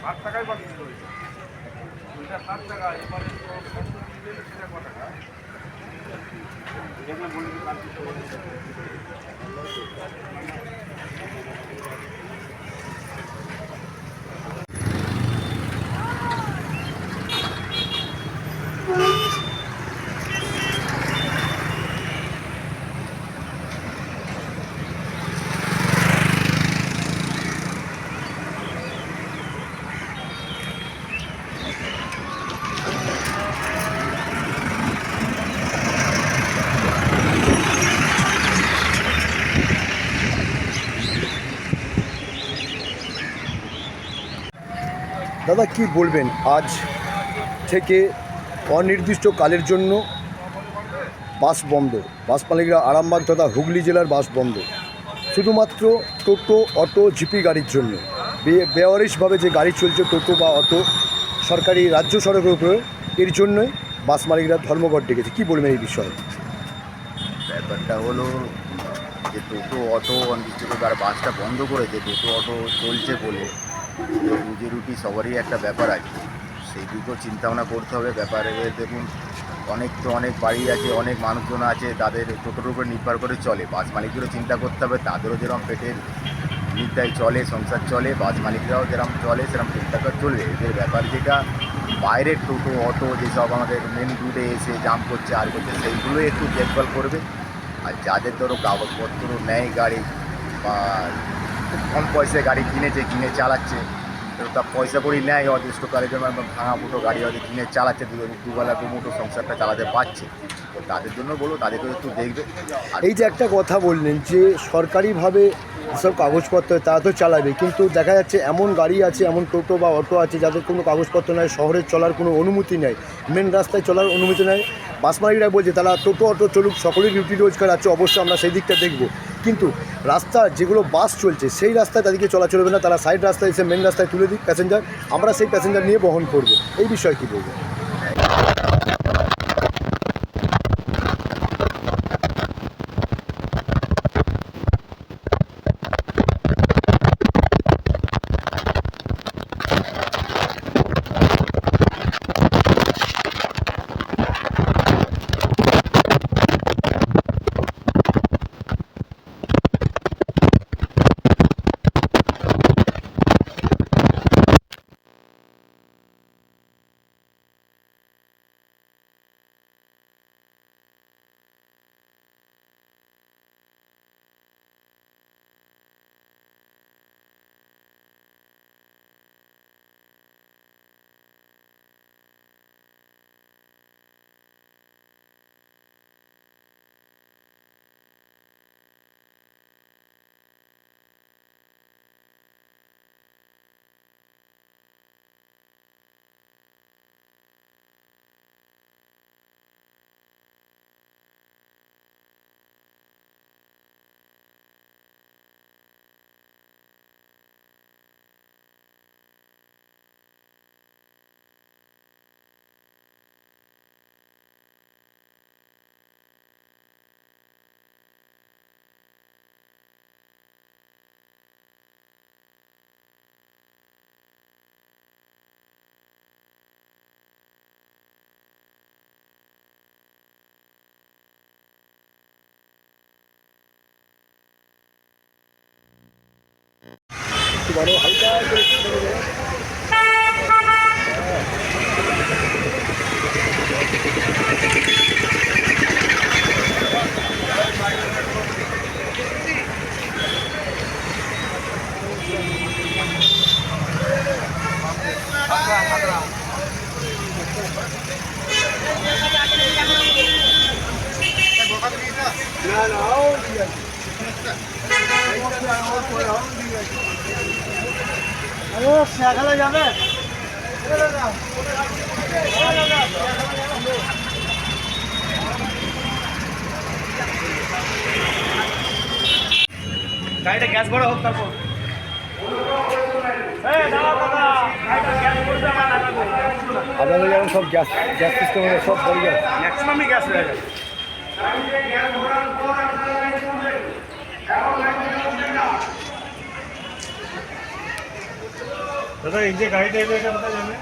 ষাট টাকায় বাকি ছিল ওইটা। ওইটা ষাট টাকা এবারে তো সত্তর দিলে সেটা ক টাকা এখানে বলি কালকে তো বলি। দাদা, কি বলবেন? আজ থেকে অনির্দিষ্ট কালের জন্য বাস বন্ধ। বাস মালিকরা আরামবাগ তথা হুগলি জেলার বাস বন্ধ। শুধুমাত্র টোটো, অটো, জিপি গাড়ির জন্য। বেওয়ারিশভাবে যে গাড়ি চলছে, টোটো বা অটো, সরকারি, রাজ্য সড়কের উপরে, এর জন্যই বাস মালিকরা ধর্মঘট ডেকেছে। কী বলবেন এই বিষয়ে? ব্যাপারটা হলো যে টোটো, অটো আর বাসটা বন্ধ করেছে, টোটো, অটো চলছে বলে রুজি রুটি সবারই একটা ব্যাপার আছে। সেই দিকেও চিন্তাভাবনা করতে হবে। ব্যাপারে দেখুন, অনেক তো অনেক বাড়ি আছে, অনেক মানুষজন আছে, তাদের টোটোর উপর নির্ভর করে চলে। বাস মালিকদেরও চিন্তা করতে হবে, তাদেরও যেরকম পেটের নির্দায় চলে, সংসার চলে, বাস মালিকরাও যেরকম চলে, সেরকম ঠিকঠাক চলবে। এদের ব্যাপার যেটা, বাইরের টোটো, অটো যেসব আমাদের মেন রুটে এসে জাম করছে, আর করছে, সেইগুলো একটু দেখভাল করবে। আর যাদের ধরো কাগজপত্র নেয় গাড়ি বা খুব কম পয়সায় গাড়ি কিনেছে, কিনে চালাচ্ছে। তো পয়সা করি নেয় অদৃষ্টকালের জন্য ভাঙা মুঠো গাড়ি হয়তো কিনে চালাচ্ছে দু দুবেলা দু মুঠো সংসারটা চালাতে পারছে। তো তাদের জন্য বলো, তাদেরকে একটু দেখবে। এই যে একটা কথা বললেন যে সরকারিভাবে সব কাগজপত্র তারা তো চালাবে, কিন্তু দেখা যাচ্ছে এমন গাড়ি আছে, এমন টোটো বা অটো আছে, যাদের কোনো কাগজপত্র নেই, শহরে চলার কোনো অনুমতি নেই মেন রাস্তায় চলার অনুমতি নেই। বাস মালিকরা বলছে, তারা টোটো, অটো চলুক, সকলের ডিউটি রোজগার আছে, অবশ্যই আমরা সেই দিকটা দেখব। কিন্তু রাস্তা যেগুলো বাস চলছে, সেই রাস্তায় তাদেরকে চলা চলবে না। তারা সাইড রাস্তায় এসে মেন রাস্তায় তুলে দিক প্যাসেঞ্জার আমরা সেই প্যাসেঞ্জার নিয়ে বহন করব। এই বিষয়ে কী বলব বড় হালকা করে No, no, no. করে। গাড়িটা গ্যাস ভরা হোক তারপর। আপনাদের যেমন সব গ্যাস গ্যাস সিস্টেম সব গাড়ি গ্যাস ম্যাক্সিমামই গ্যাস হয়ে যাবে দাদা এই যে গাড়িটা এলো এটা কোথায় যাবে?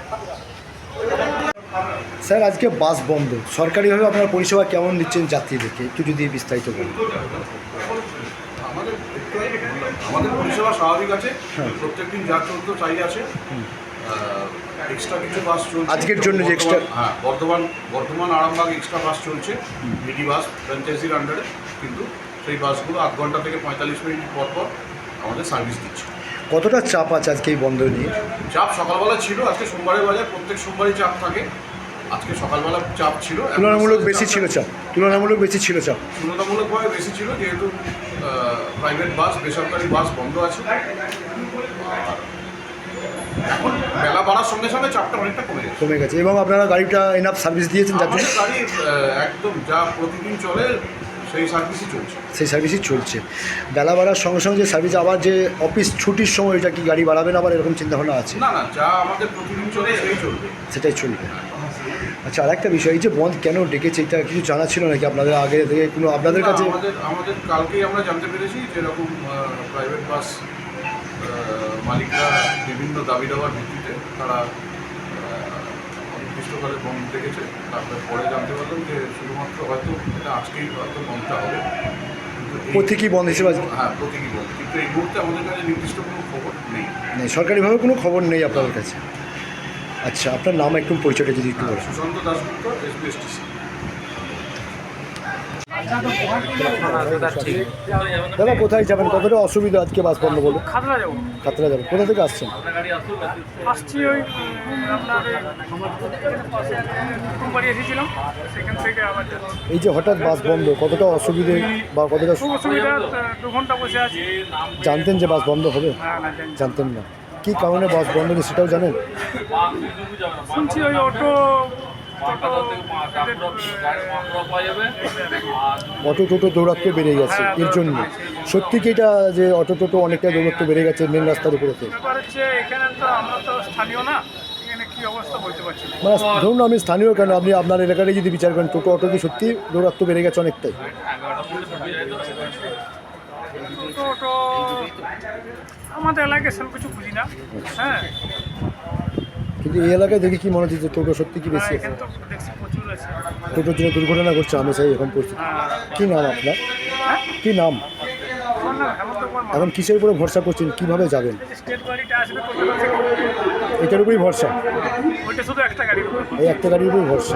স্যার আজকে বাস বন্ধ। সরকারিভাবে আপনার পরিষেবা কেমন দিচ্ছেন যাত্রীদেরকে একটু যদি বিস্তারিত বলেন। আমাদের আমাদের পরিষেবা স্বাভাবিক আছে। হ্যাঁ। প্রত্যেক দিন যা চলতো চাই আছে। এক্সট্রা কিছু বাস চলছে। আজকের জন্য যে বর্ধমান- হ্যাঁ বর্ধমান বর্ধমান আরামবাগ এক্সট্রা বাস চলছে। মিনি বাস ফ্র্যাঞ্চাইজির আন্ডারে কিন্তু সেই বাসগুলো আধ ঘণ্টা থেকে পঁয়তাল্লিশ মিনিট পর পর আমাদের সার্ভিস দিচ্ছে। কতটা চাপ আছে আজকে এই বন্ধ নিয়ে? চাপ সকালবেলা ছিল আজকে সোমবারের বাজার প্রত্যেক সোমবারই চাপ থাকে। আজকে সকালবেলা চাপ ছিল তুলনামূলক বেশি ছিল চাপ তুলনামূলক বেশি ছিল চাপ। তুলনামূলকভাবে বেশি ছিল যেহেতু প্রাইভেট বাস বেসরকারি বাস বন্ধ আছে। এখন বেলা বাড়ার সঙ্গে সঙ্গে চাপটা অনেকটা কমে গেছে। কমে গেছে। এবং আপনারা গাড়িটা এনাফ সার্ভিস দিয়েছেন যার জন্য গাড়ি একদম যা প্রতিদিন চলে সেই সার্ভিসই চলছে। সেই সার্ভিসই চলছে। বেলা বাড়ার সঙ্গে সঙ্গে যে সার্ভিস আবার যে অফিস ছুটির সময় এটা কি গাড়ি বাড়াবেন আবার এরকম চিন্তাভাবনা আছে? না না যা আমাদের প্রতিদিন চলে সেই চলবে। সেটাই চলবে। আচ্ছা আরেকটা বিষয় এই যে বন্ধ কেন ডেকেছে এটা কিছু জানা ছিল নাকি আপনাদের আগে থেকে কোনো আপনাদের কাছে? আমাদের আমাদের কালকেই আমরা জানতে পেরেছি যেরকম প্রাইভেট বাস মালিকরা বিভিন্ন দাবি দেওয়ার ভিত্তিতে তারা আহ, অনির্দিষ্টকালে দেখেছে তারপরে পরে জানতে পারলাম যে শুধুমাত্র হয়তো এটা আজকেই হয়তো বন্ধটা হবে। প্রতীকী বন্ধ হিসেবে হ্যাঁ প্রতীকী বন্ধ কিন্তু এই মুহূর্তে আমাদের কাছে নির্দিষ্ট কোনো খবর নেই। নেই সরকারিভাবে কোনো খবর নেই আপনাদের কাছে? আচ্ছা আপনার নাম একটু পরিচয়টা যদি একটু বলেন। সুশান্ত দাসগুপ্ত এসবিএসটিসি দাদা কোথায় যাবেন? কতটা অসুবিধা আজকে বাস বন্ধ বলে? খাতড়া যাব। যাবেন। কোথা থেকে আসছেন? আসছি ওই এই এসেছিলাম। সেখান থেকে আবার এই যে হঠাৎ বাস বন্ধ কতটা অসুবিধে বা কতটা খুব অসুবিধা দু ঘণ্টা বসে আছি। জানতেন যে বাস বন্ধ হবে? জানতেন না। কী কারণে বাস বন্ধ হলো সেটাও জানেন? শুনছি ওই অটো অটো টোটো দৌরাত্ম বেড়ে গেছে এর জন্য। সত্যি কি এটা যে অটো টোটো অনেকটা দৌরাত্ম বেড়ে গেছে মেন রাস্তার উপরেতে মানে ধরুন আমি স্থানীয় কেন আপনি আপনার এলাকায় যদি বিচার করেন টোটো অটো কি সত্যি দৌরাত্ম বেড়ে গেছে অনেকটাই? আমাদের এলাকায় সব কিছু বুঝি না হ্যাঁ। কিন্তু এই এলাকায় দেখি কি মনে হচ্ছে যে টোটো সত্যি কি বেশি? আছে। টোটোর জন্য দুর্ঘটনা ঘটছে আমি চাই এখন পরিস্থিতি। কী নাম আপনার? হ্যাঁ? কী নাম? এখন কিসের উপরে ভরসা করছেন? কীভাবে যাবেন? এটার উপরেই ভরসা? একটা এই একটা গাড়ির উপরেই ভরসা।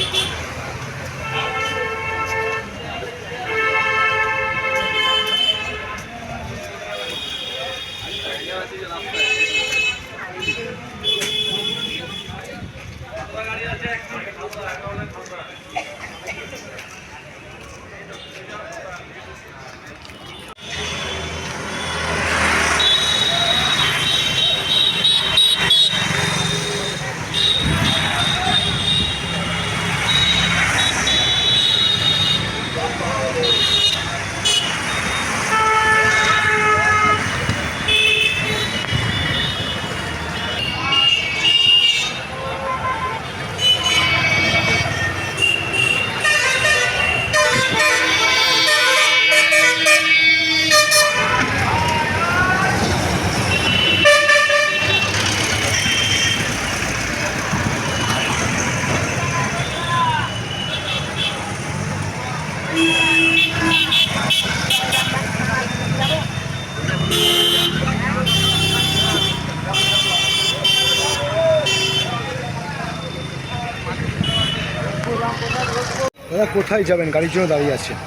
দাদা কোথায় যাবেন? গাড়ির জন্য দাঁড়িয়ে আছেন।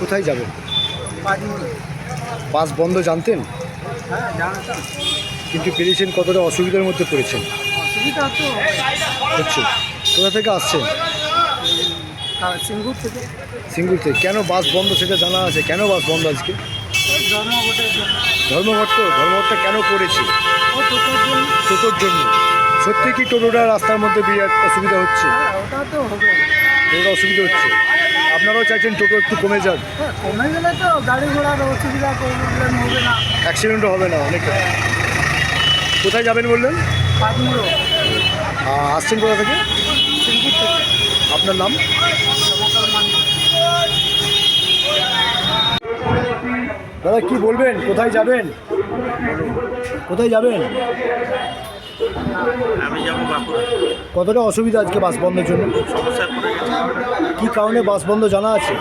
কোথায় যাবেন? বাস বন্ধ জানতেন? কিন্তু পেরেছেন কতটা অসুবিধার মধ্যে পড়েছেন? হচ্ছে। কোথা থেকে আসছেন? সিঙ্গুর থেকে। সিঙ্গুর থেকে। কেন বাস বন্ধ সেটা জানা আছে? কেন বাস বন্ধ আজকে? ধর্মঘট তো ধর্মঘটটা কেন করেছে? টোটোর জন্য। সত্যি কি টোটোটা রাস্তার মধ্যে বিরাট অসুবিধা হচ্ছে? হ্যাঁ ওটা তো হবে। টোটোটা অসুবিধা হচ্ছে। আপনারাও চাইছেন টোটো একটু কমে যাক। হ্যাঁ কমে গেলে তো গাড়ি ঘোড়ার অসুবিধা প্রবলেম হবে না। অ্যাক্সিডেন্টও হবে না অনেকটা। কোথায় যাবেন বললেন? পাঁচমুড়ো আসছেন কোথা থেকে? আপনার নাম? দাদা কি বলবেন? কোথায় যাবেন? কোথায় যাবেন? আমি যাব বাঁকুড়া। কতটা অসুবিধা আজকে বাস বন্ধের জন্য? গেছে কি কারণে বাস বন্ধ জানা আছে?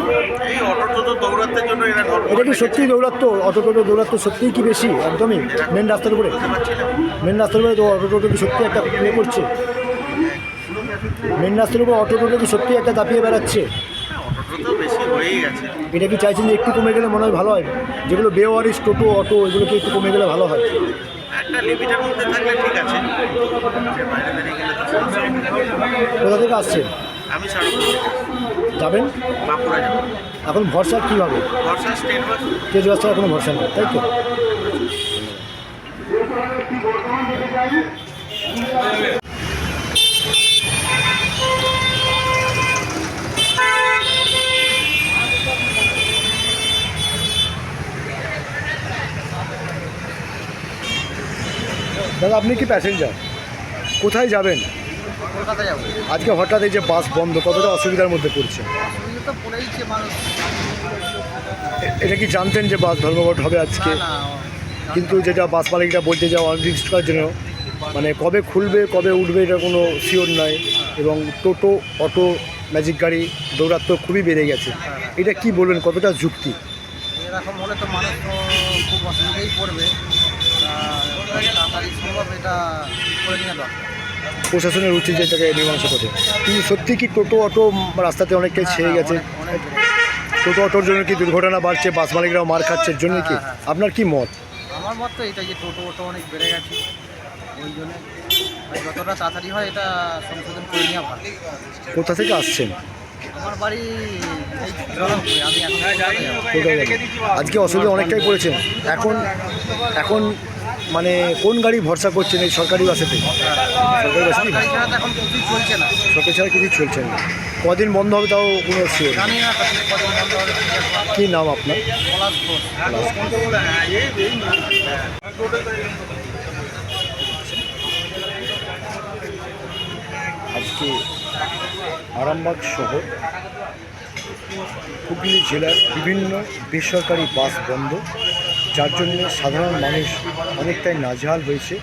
এই অটো টোটো দৌড়াতে জন্য এরা এটা কি সত্যি দৌড়াত্ম অটো টোটো দৌড়াত্ম সত্যিই কি বেশি? একদমই? মেন রাস্তার উপরে? মেন রাস্তার উপরে তো অটো টোটো কি সত্যি একটা ইয়ে করছে? মেন রাস্তার উপর অটো টোটো কি সত্যি একটা দাপিয়ে বেড়াচ্ছে? এটা কি চাইছেন যে একটু কমে গেলে মনে হয় ভালো হয়? যেগুলো বেওয়ারিশ টোটো অটো এগুলো কি একটু কমে গেলে ভালো হয়। কোথা থেকে আসছেন আমি যাবেন? বাঁকুড়া যাব। এখন ভরসা কীভাবে? বর্ষা স্টেট বাস। কোনো ভরসা নেই তাই তো? দাদা আপনি কি প্যাসেঞ্জার কোথায় যাবেন? কলকাতা যাব। আজকে হঠাৎ এই যে বাস বন্ধ কতটা অসুবিধার মধ্যে পড়ছে? অসুবিধা তো পড়েইছে মানুষ। এটা কি জানতেন যে বাস ধর্মঘট হবে আজকে? না কিন্তু যেটা বাস মালিকরা বলতে যে অনির্দিষ্টকার জন্য মানে কবে খুলবে কবে উঠবে এটা কোনো শিওর নয় এবং টোটো অটো ম্যাজিক গাড়ি দৌরাত্ম খুবই বেড়ে গেছে। এটা কি বলবেন কতটা যুক্তি? এরকম হলে তো মানুষ তো খুব অসুবিধাই পড়বে। তা তাড়াতাড়ি সম্ভব এটা করে নেওয়া দরকার। প্রশাসনের উচিত যে এটাকে মীমাংসা করতে। কিন্তু সত্যি কি টোটো অটো রাস্তাতে অনেকটাই ছেয়ে গেছে? অনেক বেড়ে গেছে। টোটো অটোর জন্য কি দুর্ঘটনা বাড়ছে? বাস মালিকরাও মার খাচ্ছে জন্য কি? আপনার কি মত? আমার মত তো এটা যে টোটো ওটো অনেক বেড়ে গেছে ওই জন্য। যতটা তাড়াতাড়ি হয় এটা সংশোধন করে নেওয়া ভালো। কোথা থেকে আসছেন? আমার বাড়ি আজকে অসুবিধা অনেকটাই পড়েছেন। এখন এখন মানে কোন গাড়ি ভরসা করছেন এই সরকারি বাসেতে? সরকারি বাসে সরকারি ছাড়া কিছু চলছে না। কদিন বন্ধ হবে তাও কোনো শিওর কি কী নাম আপনার? আজকে আরামবাগ শহর হুগলি জেলার বিভিন্ন বেসরকারি বাস বন্ধ। যার জন্য সাধারণ মানুষ অনেকটাই নাজেহাল হয়েছে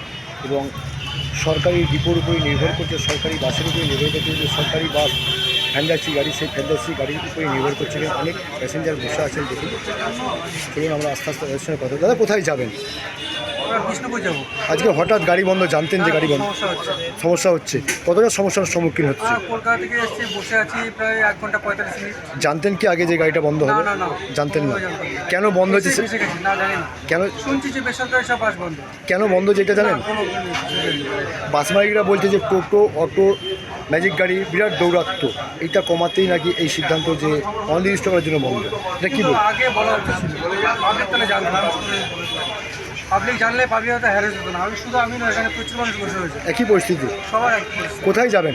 এবং সরকারি ডিপোর উপরে নির্ভর করছে, সরকারি বাসের উপরে নির্ভর করছে যে সরকারি বাস, ফ্যান্ডাসি গাড়ি, সেই ফ্যান্ডাসি গাড়ির উপরে নির্ভর করছে অনেক প্যাসেঞ্জার বসে আছেন দেখুন। চলুন আমরা আস্তে আস্তে সঙ্গে কথা দাদা, কোথায় যাবেন? বিষ্ণুপুর যাব। আজকে হঠাৎ গাড়ি বন্ধ জানতেন যে গাড়ি বন্ধ। সমস্যা হচ্ছে। সমস্যা হচ্ছে। কতটা সমস্যার সম্মুখীন হচ্ছে? কলকাতা থেকে এসেছি বসে আছি প্রায় এক ঘণ্টা পঁয়তাল্লিশ মিনিট। জানতেন কি আগে যে গাড়িটা বন্ধ হবে? না, না, না। জানতেন না। কেন বন্ধ না জানি না। কেন শুনছি যে বেসরকারি সব বাস বন্ধ। কেন বন্ধ যেটা জানেন? বাস মালিকরা বলছে যে টোটো অটো ম্যাজিক গাড়ি বিরাট দৌরাত্ম এটা কমাতেই নাকি এই সিদ্ধান্ত যে অনির্দিষ্ট করার জন্য বন্ধ? এটা কি আগে বলা ছিল। পাবলিক জানলে পাবলিক হয়তো হ্যারেস হতো না। আমি শুধু আমি না এখানে প্রচুর মানুষ বসে রয়েছে। একই পরিস্থিতি? সবার একই পরিস্থিতি। কোথায় যাবেন?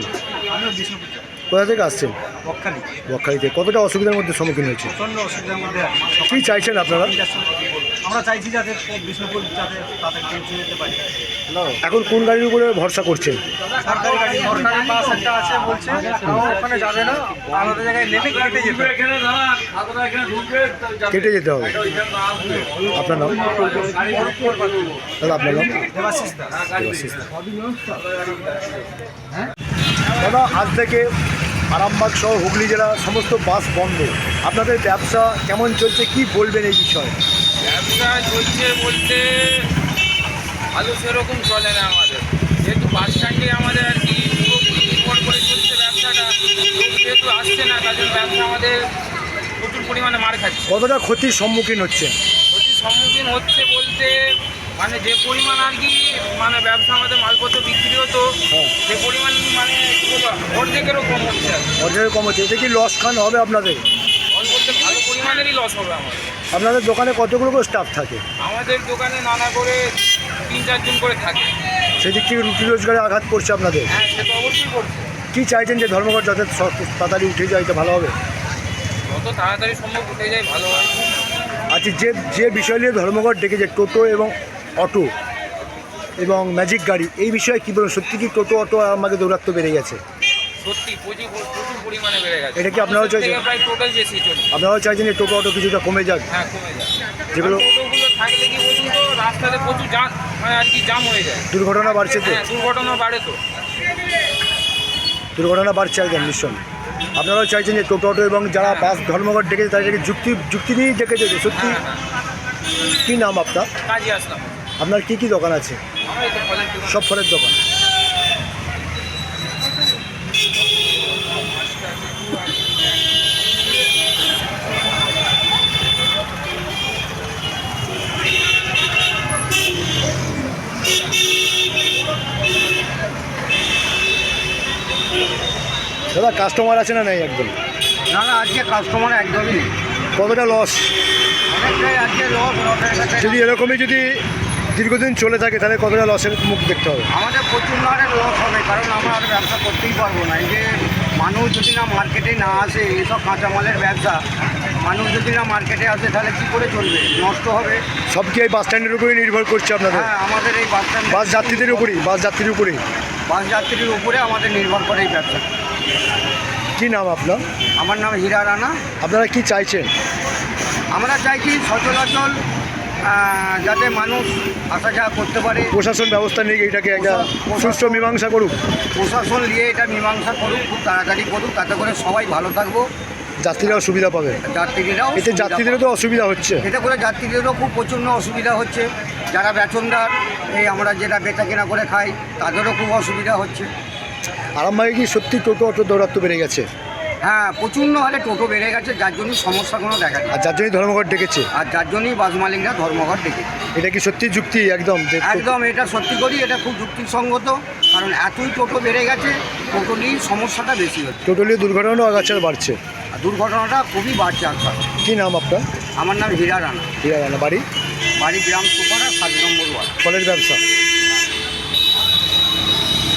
আমি বিষ্ণুপুর কোথা থেকে আসছেন? বকখালি। বকখালিতে। কতটা অসুবিধার মধ্যে সম্মুখীন হয়েছে প্রচণ্ড অসুবিধার মধ্যে কী চাইছেন আপনারা? আমরা চাইছি যাতে বিষ্ণুপুর যাতে তাদের পৌঁছে যেতে পারি। এখন কোন গাড়ির উপরে ভরসা করছেন? সরকারি গাড়ি সরকারি বাস একটা আছে বলছে ওখানে যাবে না আলাদা জায়গায় নেমে কেটে যেতে হবে। কেটে যেতে হবে। আপনার নাম? দাদা আপনার নাম? দেবাশিস দেবাশিস দাদা আজ থেকে আরামবাগ সহ হুগলি জেলা সমস্ত বাস বন্ধ। আপনাদের ব্যবসা কেমন চলছে কি বলবেন এই বিষয়ে? ব্যবসা চলছে বলতে ভালো সেরকম চলে না আমাদের। যেহেতু বাস স্ট্যান্ডে আমাদের আর কি নির্ভর করে চলছে ব্যবসাটা যেহেতু আসছে না তার জন্য ব্যবসা আমাদের প্রচুর পরিমাণে মার খাচ্ছে। কতটা ক্ষতির সম্মুখীন হচ্ছে? ক্ষতির সম্মুখীন হচ্ছে বলতে মানে যে পরিমাণ আর কি মানে ব্যবসা আমাদের মালপত্র বিক্রি হতো হ্যাঁ। সে পরিমাণ মানে অর্ধেকেরও কম হচ্ছে। অর্ডারের কম হচ্ছে। এটা কি লস খান হবে আপনাদের? লস বলতে ভালো পরিমাণেরই লস হবে আমার আপনাদের দোকানে কতগুলো করে স্টাফ থাকে? আমাদের দোকানে নানা করে তিন চারজন করে থাকে। সেদিক থেকে রুটি রোজগারে আঘাত করছে আপনাদের? হ্যাঁ সে তো অবশ্যই করছে। কি চাইছেন যে ধর্মঘট যাতে তাড়াতাড়ি উঠে যায় এটা ভালো হবে? যত তাড়াতাড়ি সম্ভব উঠে যায় ভালো হয়। আচ্ছা যে যে বিষয় নিয়ে ধর্মঘট ডেকেছে টোটো এবং অটো এবং ম্যাজিক গাড়ি এই বিষয়ে কী বলুন সত্যি কি টোটো অটো আমাকে দৌরাত্ম বেড়ে গেছে? সত্যি প্রচুর প্রচুর পরিমাণে বেড়ে গেছে। এটা কি আপনারাও চাইছেন? প্রায় টোটাল বেশি চলে আপনারাও চাইছেন টোটো অটো কিছুটা কমে যাক? হ্যাঁ কমে যেগুলো টোটোগুলো থাকলে কি বলুন তো রাস্তাতে প্রচুর জাম মানে আর কি জাম হয়ে যায়। দুর্ঘটনা বাড়ছে তো? হ্যাঁ দুর্ঘটনা বাড়ে তো। দুর্ঘটনা বাড়ছে একদম নিশ্চয় আপনারাও চাইছেন যে টোটো অটো এবং যারা বাস ধর্মঘট ডেকেছে তাদেরকে যুক্তি যুক্তি নিয়েই ডেকেছে সত্যি হ্যাঁ কী নাম আপনার? কাজে আসলাম। আপনার কী কী দোকান আছে? এই সব ফলের দোকান। দাদা কাস্টমার আছে না নাই একদম? না না আজকে কাস্টমার একদমই নেই। কতটা লস অনেকটাই আজকে লস যদি এরকমই যদি দীর্ঘদিন চলে থাকে তাহলে কতটা লসের মুখ দেখতে হবে? আমাদের প্রচুর হারে লস হবে কারণ আমরা আর ব্যবসা করতেই পারব না। এই যে মানুষ যদি না মার্কেটে না আসে এইসব কাঁচামালের ব্যবসা মানুষ যদি না মার্কেটে আসে তাহলে কী করে চলবে? নষ্ট হবে। সব কি এই বাস স্ট্যান্ডের উপরেই নির্ভর করছে আপনাদের? হ্যাঁ আমাদের এই বাস স্ট্যান্ড বাস যাত্রীদের উপরেই বাস যাত্রীর উপরেই। বাস যাত্রীর উপরে আমাদের নির্ভর করে এই ব্যবসা। কী নাম আপনার? আমার নাম হীরা রানা। আপনারা কি চাইছেন? আমরা চাইছি সচরাচল যাতে মানুষ আসা যাওয়া করতে পারে। প্রশাসন ব্যবস্থা নিয়ে এটাকে একটা সুষ্ঠু মীমাংসা করুক। প্রশাসন নিয়ে এটা মীমাংসা করুক খুব তাড়াতাড়ি করুক তাতে করে সবাই ভালো থাকব। যাত্রীরাও সুবিধা পাবে। যাত্রীরাও এতে যাত্রীদেরও তো অসুবিধা হচ্ছে। এতে করে যাত্রীদেরও খুব প্রচণ্ড অসুবিধা হচ্ছে। যারা বেতনদার এই আমরা যেটা বেচা কেনা করে খাই তাদেরও খুব অসুবিধা হচ্ছে। আরামবাগে কি সত্যি টোটো অটো দৌরাত্ম বেড়ে গেছে? হ্যাঁ প্রচণ্ড হারে টোটো বেড়ে গেছে যার জন্য সমস্যা কোনো দেখা যায় আর যার জন্যই ধর্মঘট ডেকেছে? আর যার জন্যই বাস মালিকরা ধর্মঘট ডেকে এটা কি সত্যি যুক্তি একদম যে একদম এটা সত্যি করি এটা খুব যুক্তিসঙ্গত কারণ এতই টোটো বেড়ে গেছে টোটো নিয়েই সমস্যাটা বেশি হচ্ছে। টোটো নিয়ে দুর্ঘটনাও আগাছার বাড়ছে। আর দুর্ঘটনাটা খুবই বাড়ছে আজকাল কী নাম আপনার? আমার নাম হীরা রানা। হীরা রানা বাড়ি? বাড়ি গ্রাম সুপারা সাত নম্বর ওয়ার্ড। ফলের ব্যবসা?